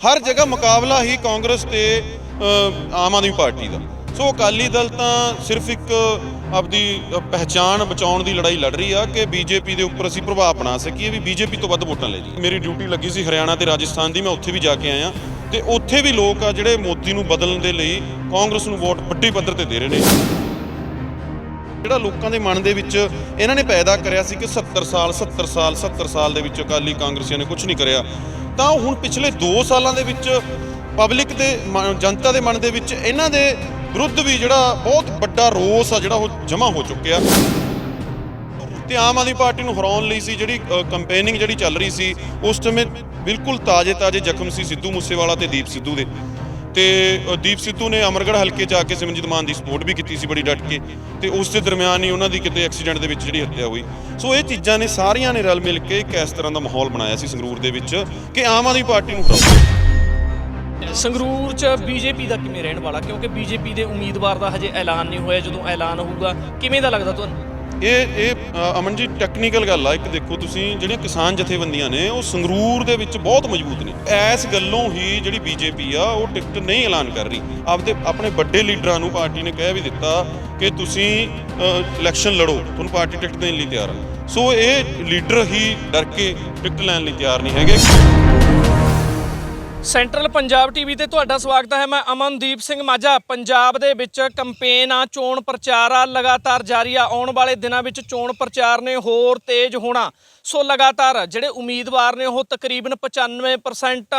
ਹਰ ਜਗ੍ਹਾ ਮੁਕਾਬਲਾ ਹੀ ਕਾਂਗਰਸ ਤੇ ਆਮ ਆਦਮੀ ਪਾਰਟੀ ਦਾ। ਸੋ ਅਕਾਲੀ ਦਲ ਤਾਂ ਸਿਰਫ ਇੱਕ ਆਪਦੀ ਅ, ਪਹਿਚਾਣ ਬਚਾਉਣ ਦੀ ਲੜਾਈ ਲੜ ਰਹੀ ਆ ਕਿ ਬੀਜੇਪੀ ਦੇ ਉੱਪਰ ਅਸੀਂ ਪ੍ਰਭਾਵ ਬਣਾ ਸਕੀਏ ਵੀ ਬੀਜੇਪੀ ਤੋਂ ਵੱਧ ਵੋਟਾਂ ਲੈ ਜੀ ਮੇਰੀ ਡਿਊਟੀ ਲੱਗੀ ਸੀ ਹਰਿਆਣਾ ਤੇ ਰਾਜਸਥਾਨ ਦੀ ਮੈਂ ਉੱਥੇ ਵੀ ਜਾ ਕੇ ਆਇਆ। ਤੇ ਉੱਥੇ ਵੀ ਲੋਕ ਆ ਜਿਹੜੇ ਮੋਦੀ ਨੂੰ ਬਦਲਣ ਦੇ ਲਈ ਕਾਂਗਰਸ ਨੂੰ ਵੋਟ ਵੱਡੀ ਪੱਧਰ ਤੇ ਦੇ ਰਹੇ ਨੇ। ਜਿਹੜਾ ਲੋਕਾਂ ਦੇ ਮਨ ਦੇ ਵਿੱਚ ਇਹਨਾਂ ਨੇ ਪੈਦਾ ਕਰਿਆ ਸੀ ਕਿ 70 ਸਾਲ 70 ਸਾਲ 70 ਸਾਲ ਦੇ ਵਿੱਚ ਅਕਾਲੀ ਕਾਂਗਰਸੀਆਂ ਨੇ ਕੁਝ ਨਹੀਂ ਕਰਿਆ। ਤਾਂ ਹੁਣ ਪਿਛਲੇ 2 ਸਾਲਾਂ ਦੇ ਵਿੱਚ ਪਬਲਿਕ ਦੇ ਮਨ- ਜਨਤਾ ਦੇ ਮਨ ਦੇ ਵਿੱਚ ਇਹਨਾਂ ਦੇ ਵਿਰੁੱਧ ਵੀ ਜਿਹੜਾ ਬਹੁਤ ਵੱਡਾ ਰੋਸ ਆ, ਜਿਹੜਾ ਉਹ ਜਮ੍ਹਾਂ ਹੋ ਚੁੱਕਿਆ। ਤੇ ਆਮ ਆਦਮੀ ਪਾਰਟੀ ਨੂੰ ਹਰਾਉਣ ਲਈ ਸੀ, ਜਿਹੜੀ ਕੰਪੇਨਿੰਗ ਜਿਹੜੀ ਚੱਲ ਰਹੀ ਸੀ, ਉਸ ਸਮੇਂ ਬਿਲਕੁਲ ਤਾਜ਼ੇ ਤਾਜ਼ੇ ਜ਼ਖਮ ਸੀ ਸਿੱਧੂ ਮੂਸੇਵਾਲਾ ਤੇ ਦੀਪ ਸਿੱਧੂ ਦੇ। ਤੇ ਦੀਪ ਸਿੱਧੂ ਨੇ ਅਮਰਗੜ੍ਹ ਹਲਕੇ 'ਚ ਆ ਕੇ ਸਿਮਰਨਜੀਤ ਮਾਨ ਦੀ ਸਪੋਰਟ ਵੀ ਕੀਤੀ ਸੀ ਬੜੀ ਡਟ ਕੇ ਤੇ ਉਸ ਦੇ ਦਰਮਿਆਨ ਹੀ ਉਹਨਾਂ ਦੀ ਕਿਤੇ ਐਕਸੀਡੈਂਟ ਦੇ ਵਿੱਚ ਜਿਹੜੀ ਹੱਤਿਆ ਹੋਈ। ਸੋ ਇਹ ਚੀਜ਼ਾਂ ਨੇ ਸਾਰੀਆਂ ਨੇ ਰਲ ਮਿਲ ਕੇ ਇੱਕ ਇਸ ਤਰ੍ਹਾਂ ਦਾ ਮਾਹੌਲ ਬਣਾਇਆ ਸੀ ਸੰਗਰੂਰ ਦੇ ਵਿੱਚ ਕਿ ਆਮ ਆਦਮੀ ਪਾਰਟੀ ਨੂੰ ਹਰਾਓ। ਸੰਗਰੂਰ ਚ ਬੀਜੇਪੀ ਦਾ ਕਿਵੇਂ ਰਹਿਣ ਵਾਲਾ? ਕਿਉਂਕਿ ਬੀਜੇਪੀ ਦੇ ਉਮੀਦਵਾਰ ਦਾ ਹਜੇ ਐਲਾਨ ਨਹੀਂ ਹੋਇਆ। ਜਦੋਂ ਐਲਾਨ ਹੋਊਗਾ, ਕਿਵੇਂ ਦਾ ਲੱਗਦਾ ਤੁਹਾਨੂੰ? ਇਹ ਇਹ ਅਮਨ ਜੀ ਟੈਕਨੀਕਲ ਗੱਲ ਆ, ਇੱਕ ਦੇਖੋ ਤੁਸੀਂ, ਜਿਹੜੀਆਂ ਕਿਸਾਨ ਜਥੇਬੰਦੀਆਂ ਨੇ, ਉਹ ਸੰਗਰੂਰ ਦੇ ਵਿੱਚ ਬਹੁਤ ਮਜ਼ਬੂਤ ਨੇ। ਐਸ ਗੱਲੋਂ ਹੀ ਜਿਹੜੀ ਬੀਜੇਪੀ ਆ, ਉਹ ਟਿਕਟ ਨਹੀਂ ਐਲਾਨ ਕਰ ਰਹੀ। ਆਪਦੇ, ਆਪਣੇ ਵੱਡੇ ਲੀਡਰਾਂ ਨੂੰ ਪਾਰਟੀ ਨੇ ਕਹਿ ਵੀ ਦਿੱਤਾ ਕਿ ਤੁਸੀਂ ਇਲੈਕਸ਼ਨ ਲੜੋ, ਤੁਹਾਨੂੰ ਪਾਰਟੀ ਟਿਕਟ ਦੇਣ ਲਈ ਤਿਆਰ ਆ। ਸੋ ਇਹ ਲੀਡਰ ਹੀ ਡਰ ਕੇ ਟਿਕਟ ਲੈਣ ਲਈ ਤਿਆਰ ਨਹੀਂ ਹੈਗੇ। ਸੈਂਟਰਲ ਪੰਜਾਬ ਟੀਵੀ ਤੇ ਤੁਹਾਡਾ ਸਵਾਗਤ ਹੈ। ਮੈਂ ਅਮਨਦੀਪ ਸਿੰਘ ਮਾਝਾ। ਪੰਜਾਬ ਦੇ ਵਿੱਚ ਕੈਂਪੇਨ ਆ, ਚੋਣ ਪ੍ਰਚਾਰ ਆ, ਲਗਾਤਾਰ ਜਾਰੀ ਆ। ਆਉਣ ਵਾਲੇ ਦਿਨਾਂ ਵਿੱਚ ਚੋਣ ਪ੍ਰਚਾਰ ਨੇ ਹੋਰ ਤੇਜ਼ ਹੋਣਾ। ਸੋ ਲਗਾਤਾਰ ਜਿਹੜੇ ਉਮੀਦਵਾਰ ਨੇ ਉਹ ਤਕਰੀਬਨ 95%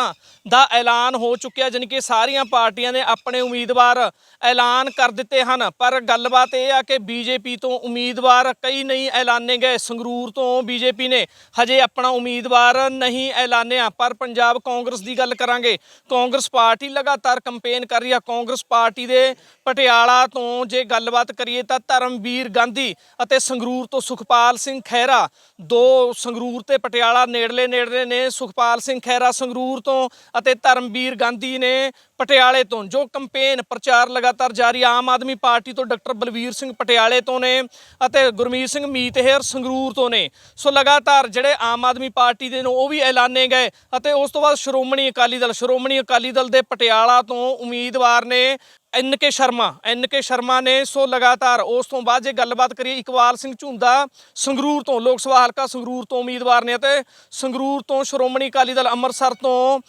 ਦਾ ਐਲਾਨ ਹੋ ਚੁੱਕਿਆ, ਜਾਣੀ ਕਿ ਸਾਰੀਆਂ ਪਾਰਟੀਆਂ ਨੇ ਆਪਣੇ ਉਮੀਦਵਾਰ ਐਲਾਨ ਕਰ ਦਿੱਤੇ ਹਨ। ਪਰ ਗੱਲਬਾਤ ਇਹ ਆ ਕਿ ਬੀਜੇਪੀ ਤੋਂ ਉਮੀਦਵਾਰ ਕਈ ਨਹੀਂ ਐਲਾਨੇ ਗਏ। ਸੰਗਰੂਰ ਤੋਂ ਬੀਜੇਪੀ ਨੇ ਹਜੇ ਆਪਣਾ ਉਮੀਦਵਾਰ ਨਹੀਂ ਐਲਾਨਿਆ। ਪਰ ਪੰਜਾਬ ਕਾਂਗਰਸ ਦੀ ਗੱਲ ਕਰਾਂਗੇ, ਕਾਂਗਰਸ ਪਾਰਟੀ ਲਗਾਤਾਰ ਕੰਪੇਨ ਕਰ ਰਹੀ ਆ। ਕਾਂਗਰਸ ਪਾਰਟੀ ਦੇ ਪਟਿਆਲਾ ਤੋਂ ਜੇ ਗੱਲਬਾਤ ਕਰੀਏ ਤਾਂ ਧਰਮਵੀਰ ਗਾਂਧੀ ਅਤੇ ਸੰਗਰੂਰ ਤੋਂ ਸੁਖਪਾਲ ਸਿੰਘ ਖਹਿਰਾ, ਦੋ ਸੰਗਰੂਰ ਤੇ ਪਟਿਆਲਾ ਨੇੜਲੇ ਨੇੜਲੇ ਨੇ ਸੁਖਪਾਲ ਸਿੰਘ ਖਹਿਰਾ ਸੰਗਰੂਰ ਤੋਂ ਅਤੇ ਧਰਮਵੀਰ ਗਾਂਧੀ ਨੇ ਪਟਿਆਲੇ ਤੋਂ, ਜੋ ਕੰਪੇਨ ਪ੍ਰਚਾਰ ਲਗਾਤਾਰ ਜਾਰੀ ਆਮ ਆਦਮੀ ਪਾਰਟੀ ਤੋਂ ਡਾਕਟਰ ਬਲਵੀਰ ਸਿੰਘ ਪਟਿਆਲੇ ਤੋਂ ਨੇ ਅਤੇ ਗੁਰਮੀਤ ਸਿੰਘ ਮੀਤਹੇਰ ਸੰਗਰੂਰ ਤੋਂ ਨੇ। ਸੋ ਲਗਾਤਾਰ ਜਿਹੜੇ ਆਮ ਆਦਮੀ ਪਾਰਟੀ ਦੇ ਨੇ, ਉਹ ਵੀ ਐਲਾਨੇ ਗਏ ਅਤੇ ਉਸ ਤੋਂ ਬਾਅਦ ਸ਼੍ਰੋਮਣੀ ਅਕਾਲੀ ਦਲ, ਸ਼੍ਰੋਮਣੀ ਅਕਾਲੀ ਦਲ ਦੇ ਪਟਿਆਲਾ ਤੋਂ ਉਮੀਦਵਾਰ ਨੇ ਐਨ ਕੇ ਸ਼ਰਮਾ, ਐਨ ਕੇ ਸ਼ਰਮਾ ਨੇ ਸੋ ਲਗਾਤਾਰ ਉਸ ਤੋਂ ਬਾਅਦ ਜੇ ਗੱਲਬਾਤ ਕਰੀਏ ਇਕਬਾਲ ਸਿੰਘ ਝੁੰਦਾ ਸੰਗਰੂਰ ਤੋਂ, ਲੋਕ ਸਭਾ ਹਲਕਾ ਸੰਗਰੂਰ ਤੋਂ ਉਮੀਦਵਾਰ ਨੇ ਅਤੇ ਸੰਗਰੂਰ ਤੋਂ ਸ਼੍ਰੋਮਣੀ ਅਕਾਲੀ ਦਲ ਅੰਮ੍ਰਿਤਸਰ ਤੋਂ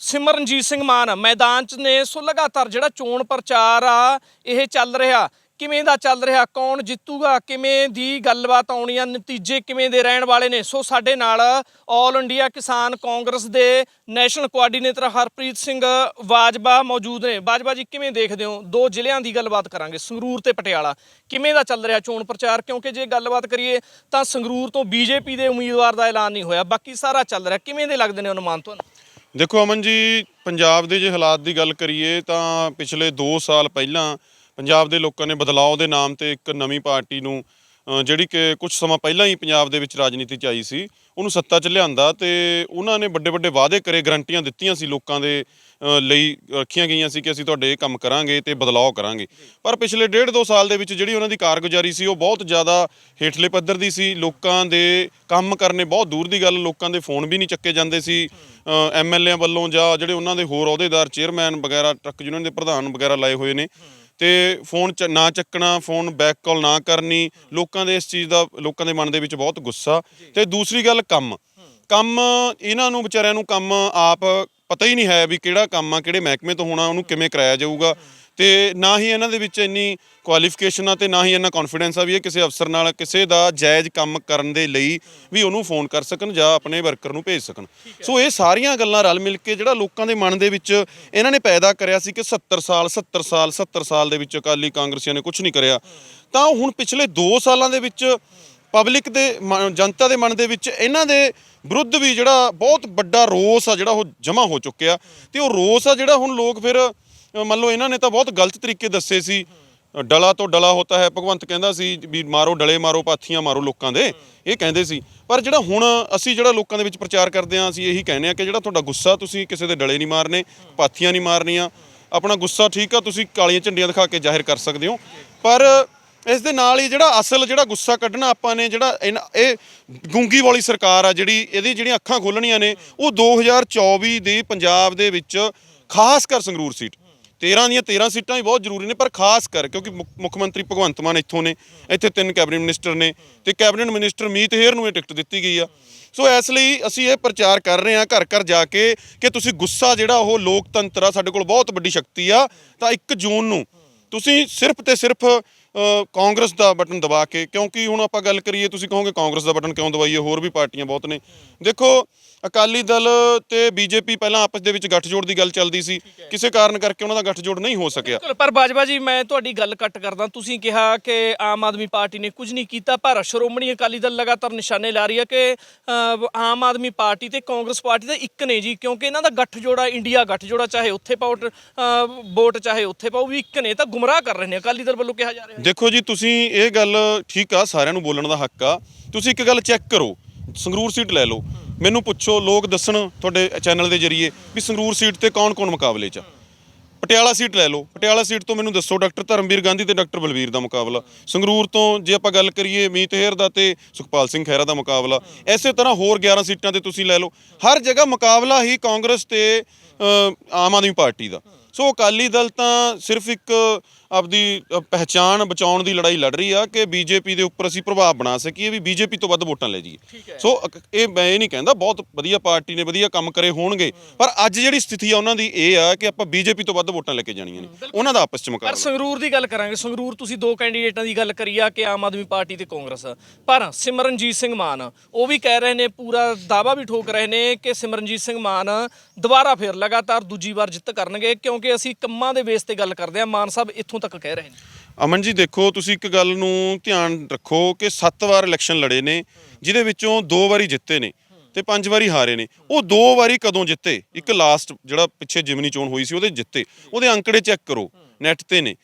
ਸਿਮਰਨਜੀਤ ਸਿੰਘ ਮਾਨ। ਮੈਦਾਨ 'ਚ ਨੇ, ਸੋ ਲਗਾਤਾਰ ਜਿਹੜਾ ਚੋਣ ਪ੍ਰਚਾਰ ਆ, ਇਹ ਚੱਲ ਰਿਹਾ। ਕਿਵੇਂ ਦਾ ਚੱਲ ਰਿਹਾ? ਕੌਣ ਜਿੱਤੂਗਾ? ਕਿਵੇਂ ਦੀ ਗੱਲਬਾਤ ਆਉਣੀ ਆ? ਨਤੀਜੇ ਕਿਵੇਂ ਦੇ ਰਹਿਣ ਵਾਲੇ ਨੇ? ਸੋ ਸਾਡੇ ਨਾਲ ਆਲ ਇੰਡੀਆ ਕਿਸਾਨ ਕਾਂਗਰਸ ਦੇ ਨੈਸ਼ਨਲ ਕੋਆਰਡੀਨੇਟਰ ਹਰਪ੍ਰੀਤ ਸਿੰਘ ਬਾਜਵਾ ਮੌਜੂਦ ਨੇ। ਬਾਜਵਾ ਜੀ, ਕਿਵੇਂ ਦੇਖਦੇ ਹੋ? ਦੋ ਜ਼ਿਲ੍ਹਿਆਂ ਦੀ ਗੱਲਬਾਤ ਕਰਾਂਗੇ। ਸੰਗਰੂਰ ਤੇ ਪਟਿਆਲਾ। ਕਿਵੇਂ ਦਾ ਚੱਲ ਰਿਹਾ ਚੋਣ ਪ੍ਰਚਾਰ? ਕਿਉਂਕਿ ਜੇ ਗੱਲਬਾਤ ਕਰੀਏ, ਤਾਂ ਸੰਗਰੂਰ ਤੋਂ ਬੀਜੇਪੀ ਦੇ ਉਮੀਦਵਾਰ ਦਾ ਐਲਾਨ ਨਹੀਂ ਹੋਇਆ। ਬਾਕੀ ਸਾਰਾ ਚੱਲ ਰਿਹਾ। ਕਿਵੇਂ ਦੇ ਲੱਗਦੇ ਨੇ ਅਨੁਮਾਨ ਤੁਹਾਨੂੰ? ਦੇਖੋ ਅਮਨ ਜੀ, ਪੰਜਾਬ ਦੇ ਜੇ ਹਾਲਾਤ ਦੀ ਗੱਲ ਕਰੀਏ, ਤਾਂ ਪਿਛਲੇ 2 ਸਾਲ ਪਹਿਲਾਂ ਪੰਜਾਬ ਦੇ ਲੋਕਾਂ ਨੇ ਬਦਲਾਅ ਦੇ ਨਾਮ ਤੇ ਇੱਕ ਨਵੀਂ ਪਾਰਟੀ ਨੂੰ ਜਿਹੜੀ ਕਿ ਕੁਝ ਸਮਾਂ ਪਹਿਲਾਂ ਹੀ ਪੰਜਾਬ ਦੇ ਵਿੱਚ ਰਾਜਨੀਤੀ 'ਚ ਆਈ ਸੀ, ਉਹਨੂੰ ਸੱਤਾ 'ਚ ਲਿਆਂਦਾ ਤੇ ਉਹਨਾਂ ਨੇ ਵੱਡੇ ਵੱਡੇ ਵਾਅਦੇ ਕਰੇ, ਗਰੰਟੀਆਂ ਦਿੱਤੀਆਂ ਸੀ ਲੋਕਾਂ ਦੇ ਲਈ ਰੱਖੀਆਂ ਗਈਆਂ ਸੀ ਕਿ ਅਸੀਂ ਤੁਹਾਡੇ ਇਹ ਕੰਮ ਕਰਾਂਗੇ ਤੇ ਬਦਲਾਅ ਕਰਾਂਗੇ। ਪਰ ਪਿਛਲੇ ਡੇਢ ਦੋ ਸਾਲ ਦੇ ਵਿੱਚ ਜਿਹੜੀ ਉਹਨਾਂ ਦੀ ਕਾਰਗੁਜ਼ਾਰੀ ਸੀ, ਉਹ ਬਹੁਤ ਜ਼ਿਆਦਾ ਹੇਠਲੇ ਪੱਧਰ ਦੀ ਸੀ, ਲੋਕਾਂ ਦੇ ਕੰਮ ਕਰਨੇ ਬਹੁਤ ਦੂਰ ਦੀ ਗੱਲ, ਲੋਕਾਂ ਦੇ ਫੋਨ ਵੀ ਨਹੀਂ ਚੱਕੇ ਜਾਂਦੇ ਸੀ ਐਮਐਲਏ ਵੱਲੋਂ ਜਾਂ ਜਿਹੜੇ ਉਹਨਾਂ ਦੇ ਹੋਰ ਅਹੁਦੇਦਾਰ, ਚੇਅਰਮੈਨ ਵਗੈਰਾ, ਟਰੱਕ ਯੂਨੀਅਨ ਦੇ ਪ੍ਰਧਾਨ ਵਗੈਰਾ ਲਾਏ ਹੋਏ ਨੇ ਤੇ ਫੋਨ ਚ ਨਾ ਚੱਕਣਾ ਫੋਨ ਬੈਕ ਕਾਲ ਨਾ ਕਰਨੀ ਲੋਕਾਂ ਦੇ ਇਸ ਚੀਜ਼ ਦਾ ਲੋਕਾਂ ਦੇ ਮਨ ਦੇ ਵਿੱਚ ਬਹੁਤ ਗੁੱਸਾ। ਤੇ ਦੂਸਰੀ ਗੱਲ ਕੰਮ। ਕੰਮ ਇਹਨਾਂ ਨੂੰ ਵਿਚਾਰਿਆਂ ਨੂੰ ਕੰਮ ਆਪ ਪਤਾ ਹੀ ਨਹੀਂ ਹੈ ਵੀ ਕਿਹੜਾ ਕੰਮ ਆ ਕਿਹੜੇ ਮਹਿਕਮੇ ਤੋਂ ਹੋਣਾ ਉਹਨੂੰ ਕਿਵੇਂ ਕਰਾਇਆ ਜਾਊਗਾ। ਤੇ ਨਾ ਹੀ ਇਹਨਾਂ ਦੇ ਵਿੱਚ ਇੰਨੀ ਕੁਆਲੀਫਿਕੇਸ਼ਨ ਆ ਤੇ ਨਾ ਹੀ ਇਹਨਾਂ ਕੌਨਫੀਡੈਂਸ ਆ ਵੀ ਇਹ ਕਿਸੇ ਅਫਸਰ ਨਾਲ ਕਿਸੇ ਦਾ ਜਾਇਜ਼ ਕੰਮ ਕਰਨ ਦੇ ਲਈ ਵੀ ਉਹਨੂੰ ਫੋਨ ਕਰ ਸਕਣ ਜਾਂ ਆਪਣੇ ਵਰਕਰ ਨੂੰ ਭੇਜ ਸਕਣ। ਸੋ ਇਹ ਸਾਰੀਆਂ ਗੱਲਾਂ ਰਲ ਮਿਲ ਕੇ ਜਿਹੜਾ ਲੋਕਾਂ ਦੇ ਮਨ ਦੇ ਵਿੱਚ ਇਹਨਾਂ ਨੇ ਪੈਦਾ ਕਰਿਆ ਸੀ ਕਿ 70 ਸਾਲ 70 ਸਾਲ 70 ਸਾਲ ਦੇ ਵਿੱਚ ਅਕਾਲੀ ਕਾਂਗਰਸੀਆਂ ਨੇ ਕੁਝ ਨਹੀਂ ਕਰਿਆ। ਤਾਂ ਹੁਣ ਪਿਛਲੇ 2 ਸਾਲਾਂ ਦੇ ਵਿੱਚ ਪਬਲਿਕ ਦੇ ਜਨਤਾ ਦੇ ਮਨ ਦੇ ਵਿੱਚ ਇਹਨਾਂ ਦੇ ਵਿਰੁੱਧ ਵੀ ਜਿਹੜਾ ਬਹੁਤ ਵੱਡਾ ਰੋਸ ਆ ਜਿਹੜਾ ਉਹ ਜਮ੍ਹਾਂ ਹੋ ਚੁੱਕਿਆ। ਤੇ ਉਹ ਰੋਸ ਆ ਜਿਹੜਾ ਹੁਣ ਲੋਕ ਫਿਰ ਮੰਨ ਲਓ ਇਹਨਾਂ ਨੇ ਤਾਂ ਬਹੁਤ ਗਲਤ ਤਰੀਕੇ ਦੱਸੇ ਸੀ। ਡਲਾ ਤੋਂ ਡਲਾ ਹੋਤਾ ਹੈ, ਭਗਵੰਤ ਕਹਿੰਦਾ ਸੀ ਵੀ ਮਾਰੋ ਡਲੇ, ਮਾਰੋ ਪਾਥੀਆਂ, ਮਾਰੋ ਲੋਕਾਂ ਦੇ। ਇਹ ਕਹਿੰਦੇ ਸੀ। ਪਰ ਜਿਹੜਾ ਹੁਣ ਅਸੀਂ ਜਿਹੜਾ ਲੋਕਾਂ ਦੇ ਵਿੱਚ ਪ੍ਰਚਾਰ ਕਰਦੇ ਹਾਂ, ਅਸੀਂ ਇਹੀ ਕਹਿੰਦੇ ਆ ਕਿ ਜਿਹੜਾ ਤੁਹਾਡਾ ਗੁੱਸਾ ਤੁਸੀਂ ਕਿਸੇ ਦੇ ਡਲੇ ਨਹੀਂ ਮਾਰਨੇ, ਪਾਥੀਆਂ ਨਹੀਂ ਮਾਰਨੀਆਂ। ਆਪਣਾ ਗੁੱਸਾ ਠੀਕ ਆ, ਤੁਸੀਂ ਕਾਲੀਆਂ ਝੰਡੀਆਂ ਦਿਖਾ ਕੇ ਜ਼ਾਹਿਰ ਕਰ ਸਕਦੇ ਹੋ। ਪਰ ਇਸ ਦੇ ਨਾਲ ਹੀ ਜਿਹੜਾ ਅਸਲ ਜਿਹੜਾ ਗੁੱਸਾ ਕੱਢਣਾ ਆਪਾਂ ਨੇ, ਜਿਹੜਾ ਇਨ- ਇਹ ਗੁੰਗੀ ਵਾਲੀ ਸਰਕਾਰ ਆ ਜਿਹੜੀ, ਇਹਦੀ ਜਿਹੜੀਆਂ ਅੱਖਾਂ ਖੋਲਣੀਆਂ ਨੇ, ਉਹ 2024 ਦੀ ਪੰਜਾਬ ਦੇ ਵਿੱਚ ਖਾਸ ਕਰ ਸੰਗਰੂਰ ਸੀਟ। 13 ਦੀਆਂ 13 ਸੀਟਾਂ ਵੀ ਬਹੁਤ ਜ਼ਰੂਰੀ ਨੇ, ਪਰ ਖਾਸ ਕਰ, ਕਿਉਂਕਿ ਮੁੱਖ ਮੁੱਖ ਮੰਤਰੀ ਭਗਵੰਤ ਮਾਨ ਇੱਥੋਂ ਨੇ, ਇੱਥੇ ਤਿੰਨ ਕੈਬਨਿਟ ਮਿਨਿਸਟਰ ਨੇ ਤੇ ਕੈਬਨਿਟ ਮਿਨਿਸਟਰ ਮੀਤ ਹੇਰ ਨੂੰ ਇਹ ਟਿਕਟ ਦਿੱਤੀ ਗਈ ਆ। ਸੋ ਇਸ ਲਈ ਅਸੀਂ ਇਹ ਪ੍ਰਚਾਰ ਕਰ ਰਹੇ ਹਾਂ ਘਰ ਘਰ ਜਾ ਕੇ ਕਿ ਤੁਸੀਂ ਗੁੱਸਾ ਜਿਹੜਾ ਉਹ ਲੋਕਤੰਤਰ ਆ, ਸਾਡੇ ਕੋਲ ਬਹੁਤ ਵੱਡੀ ਸ਼ਕਤੀ ਆ, ਤਾਂ 1 ਜੂਨ ਨੂੰ ਤੁਸੀਂ ਸਿਰਫ ਤੇ ਸਿਰਫ ਕਾਂਗਰਸ ਦਾ ਬਟਨ ਦਬਾ ਕੇ ਕਿਉਂਕਿ ਹੁਣ ਆਪਾਂ ਗੱਲ ਕਰੀਏ ਤੁਸੀਂ ਕਹੋਗੇ ਕਾਂਗਰਸ ਦਾ ਬਟਨ ਕਿਉਂ ਦਬਾਈਏ ਹੋਰ ਵੀ ਪਾਰਟੀਆਂ ਬਹੁਤ ਨੇ। ਦੇਖੋ ਅਕਾਲੀ ਦਲ ਤੇ ਬੀਜੇਪੀ ਪਹਿਲਾਂ ਆਪਸ ਦੇ ਵਿੱਚ ਗੱਠਜੋੜ ਦੀ ਗੱਲ ਚੱਲਦੀ ਸੀ। ਕਿਸੇ ਕਾਰਨ ਕਰਕੇ ਉਹਨਾਂ ਦਾ ਗੱਠਜੋੜ ਨਹੀਂ ਹੋ ਸਕਿਆ। ਪਰ ਬਾਜਵਾ ਜੀ ਮੈਂ ਤੁਹਾਡੀ ਗੱਲ ਕੱਟ ਕਰਦਾ। ਤੁਸੀਂ ਕਿਹਾ ਕਿ ਆਮ ਆਦਮੀ ਪਾਰਟੀ ਨੇ ਕੁਝ ਨਹੀਂ ਕੀਤਾ ਪਰ ਸ਼੍ਰੋਮਣੀ ਅਕਾਲੀ ਦਲ ਲਗਾਤਾਰ ਨਿਸ਼ਾਨੇ ਲਾ ਰਹੀ ਹੈ ਕਿ ਆਮ ਆਦਮੀ ਪਾਰਟੀ ਤੇ ਕਾਂਗਰਸ ਪਾਰਟੀ ਦਾ ਇੱਕ ਨੇ ਜੀ ਕਿਉਂਕਿ ਇਹਨਾਂ ਦਾ ਗੱਠ ਜੋੜਾ ਇੰਡੀਆ ਗੱਠ ਜੋੜਾ ਚਾਹੇ ਉੱਥੇ ਅ, ਵੋਟ ਚਾਹੇ ਉੱਥੇ ਪਾਓ ਵੀ ਇੱਕ ਨੇ ਤਾਂ ਗੁੰਮਰਾਹ ਕਰ ਰਹੇ ਨੇ। ਅਕਾਲੀ ਦਲ ਵੱਲੋਂ ਕਿਹਾ ਜਾ ਰਿਹਾ ਦੇਖੋ ਜੀ, ਤੁਸੀਂ ਇਹ ਗੱਲ ਠੀਕ ਆ, ਸਾਰਿਆਂ ਨੂੰ ਬੋਲਣ ਦਾ ਹੱਕ ਆ। ਤੁਸੀਂ ਇੱਕ ਗੱਲ ਚੈੱਕ ਕਰੋ, ਸੰਗਰੂਰ ਸੀਟ ਲੈ ਲਓ। ਮੈਨੂੰ ਪੁੱਛੋ, ਲੋਕ ਦੱਸਣ ਤੁਹਾਡੇ ਚੈਨਲ ਦੇ ਜਰੀਏ ਵੀ ਸੰਗਰੂਰ ਸੀਟ ਤੇ ਕੌਣ-ਕੌਣ ਮੁਕਾਬਲੇ 'ਚ ਆ। ਪਟਿਆਲਾ ਸੀਟ ਲੈ ਲਓ। ਪਟਿਆਲਾ ਸੀਟ ਤੋਂ ਮੈਨੂੰ ਦੱਸੋ, ਡਾਕਟਰ ਧਰਮਵੀਰ ਗਾਂਧੀ ਤੇ ਡਾਕਟਰ ਬਲਵੀਰ ਦਾ ਮੁਕਾਬਲਾ। ਸੰਗਰੂਰ ਤੋਂ ਜੇ ਆਪਾਂ ਗੱਲ ਕਰੀਏ, ਮੀਤ ਹੇਰ ਦਾ ਤੇ ਸੁਖਪਾਲ ਸਿੰਘ ਖਹਿਰਾ ਦਾ ਮੁਕਾਬਲਾ। ਐਸੇ ਤਰ੍ਹਾਂ ਹੋਰ 11 ਸੀਟਾਂ ਤੇ ਤੁਸੀਂ ਲੈ ਲਓ। ਹਰ ਜਗ੍ਹਾ ਮੁਕਾਬਲਾ ਹੀ ਕਾਂਗਰਸ ਤੇ ਆਮ ਆਦਮੀ ਪਾਰਟੀ ਦਾ। ਸੋ ਅਕਾਲੀ ਦਲ ਤਾਂ ਸਿਰਫ ਇੱਕ ਆਪਦੀ ਪਹਿਚਾਣ ਬਚਾਉਣ ਦੀ ਲੜਾਈ ਲੜ ਰਹੀ ਆ ਕਿ ਬੀਜੇਪੀ ਦੇ ਉੱਪਰ ਅਸੀਂ ਪ੍ਰਭਾਵ ਬਣਾ ਸਕੀਏ ਵੀ ਬੀਜੇਪੀ ਤੋਂ ਵੱਧ ਵੋਟਾਂ ਲੈ ਜਾਈਏ। ਸੋ ਇਹ ਮੈਂ ਇਹ ਨਹੀਂ ਕਹਿੰਦਾ ਬਹੁਤ ਵਧੀਆ ਪਾਰਟੀ ਨੇ ਵਧੀਆ ਕੰਮ ਕਰੇ ਹੋਣਗੇ ਪਰ ਅੱਜ ਜਿਹੜੀ ਸਥਿਤੀ ਆ ਉਹਨਾਂ ਦੀ ਇਹ ਆ ਕਿ ਆਪਾਂ ਬੀਜੇਪੀ ਤੋਂ ਵੱਧ ਵੋਟਾਂ ਲੈ ਕੇ ਜਾਣੀਆਂ ਨੇ। ਉਹਨਾਂ ਦਾ ਆਪਸ ਚ ਪਰ ਮੁਕਾਬਲਾ ਸੰਗਰੂਰ ਦੀ ਗੱਲ ਕਰਾਂਗੇ। ਸੰਗਰੂਰ ਤੁਸੀਂ ਦੋ ਕੈਂਡੀਡੇਟਾਂ ਦੀ ਗੱਲ ਕਰੀ ਆ ਕਿ ਆਮ ਆਦਮੀ ਪਾਰਟੀ ਤੇ ਕਾਂਗਰਸ ਪਰ ਸਿਮਰਨਜੀਤ ਸਿੰਘ ਮਾਨ ਉਹ ਵੀ ਕਹਿ ਰਹੇ ਨੇ ਪੂਰਾ ਦਾਵਾ ਵੀ ਠੋਕ ਰਹੇ ਨੇ ਕਿ ਸਿਮਰਨਜੀਤ ਸਿੰਘ ਮਾਨ ਦੁਬਾਰਾ ਫਿਰ ਲਗਾਤਾਰ ਦੂਜੀ ਵਾਰ ਜਿੱਤ ਕਰਨਗੇ ਕਿਉਂਕਿ ਅਸੀਂ ਕੰਮਾਂ ਦੇ ਬੇਸ ਤੇ ਗੱਲ ਕਰਦੇ ਆ। ਮਾਨ ਸਾਹਿਬ ਇੱਥੋਂ ਤੱਕ ਕਹਿ ਰਹੇ ਨੇ? ਅਮਨ ਜੀ, ਦੇਖੋ, ਤੁਸੀਂ ਇੱਕ ਗੱਲ ਨੂੰ ਧਿਆਨ ਰੱਖੋ ਕਿ 7 ਵਾਰ ਇਲੈਕਸ਼ਨ ਲੜੇ ਨੇ, ਜਿਹਦੇ ਵਿੱਚੋਂ ਦੋ ਵਾਰੀ ਜਿੱਤੇ ਨੇ ਤੇ ਪੰਜ ਵਾਰੀ ਹਾਰੇ ਨੇ। ਉਹ ਦੋ ਵਾਰੀ ਕਦੋਂ ਜਿੱਤੇ? ਇੱਕ ਲਾਸਟ ਜਿਹੜਾ ਪਿੱਛੇ ਜਿਮਨੀ ਚੋਣ ਹੋਈ ਸੀ, ਉਹਦੇ ਜਿੱਤੇ। ਉਹਦੇ ਅੰਕੜੇ ਚੈੱਕ ਕਰੋ ਨੈਟ ਤੇ ਨੇ।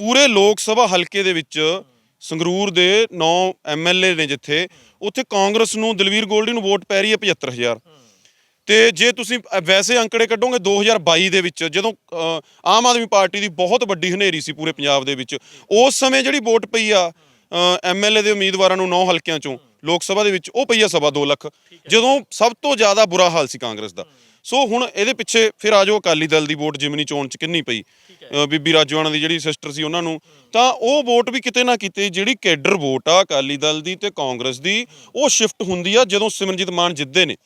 ਪੂਰੇ ਲੋਕ ਸਭਾ ਹਲਕੇ ਦੇ ਵਿੱਚ ਸੰਗਰੂਰ ਦੇ 9 ਐਮਐਲਏ ਨੇ ਜਿੱਥੇ, ਉੱਥੇ ਕਾਂਗਰਸ ਨੂੰ, ਦਲਵੀਰ ਗੋਲਡੀ ਨੂੰ ਵੋਟ ਪੈ ਰਹੀ ਹੈ 75000 ਤੇ ਜੇ ਤੁਸੀਂ ਵੈਸੇ ਅੰਕੜੇ ਕੱਢੋਗੇ 2022 ਦੇ ਵਿੱਚ, ਜਦੋਂ ਆਮ ਆਦਮੀ ਪਾਰਟੀ ਦੀ ਬਹੁਤ ਵੱਡੀ ਹਨੇਰੀ ਸੀ ਪੂਰੇ ਪੰਜਾਬ ਦੇ ਵਿੱਚ, ਉਸ ਸਮੇਂ ਜਿਹੜੀ ਵੋਟ ਪਈ ਆ ਐਮਐਲਏ ਦੇ ਉਮੀਦਵਾਰਾਂ ਨੂੰ 9 ਹਲਕਿਆਂ ਚੋਂ, ਲੋਕ ਸਭਾ ਦੇ ਵਿੱਚ, ਉਹ ਪਈ ਆ ਸਵਾ 2 ਲੱਖ, ਜਦੋਂ ਸਭ ਤੋਂ ਜ਼ਿਆਦਾ ਬੁਰਾ ਹਾਲ ਸੀ ਕਾਂਗਰਸ ਦਾ। ਸੋ ਹੁਣ ਇਹਦੇ ਪਿੱਛੇ ਫਿਰ ਆ ਜਾਓ ਅਕਾਲੀ ਦਲ ਦੀ ਵੋਟ ਜਿਮਨੀ ਚੋਣ ਚ ਕਿੰਨੀ ਪਈ ਬੀਬੀ ਰਾਜਵਾਨਾ ਦੀ ਜਿਹੜੀ ਸਿਸਟਰ ਸੀ ਉਹਨਾਂ ਨੂੰ, ਤਾਂ ਉਹ ਵੋਟ ਵੀ ਕਿਤੇ ਨਾ ਕਿਤੇ ਜਿਹੜੀ ਕੈਡਰ ਵੋਟ ਆ ਅਕਾਲੀ ਦਲ ਦੀ ਤੇ ਕਾਂਗਰਸ ਦੀ, ਉਹ ਸ਼ਿਫਟ ਹੁੰਦੀ ਆ ਜਦੋਂ ਸਿਮਰਨਜੀਤ ਮਾਨ ਜਿੱਤਦੇ ਨੇ।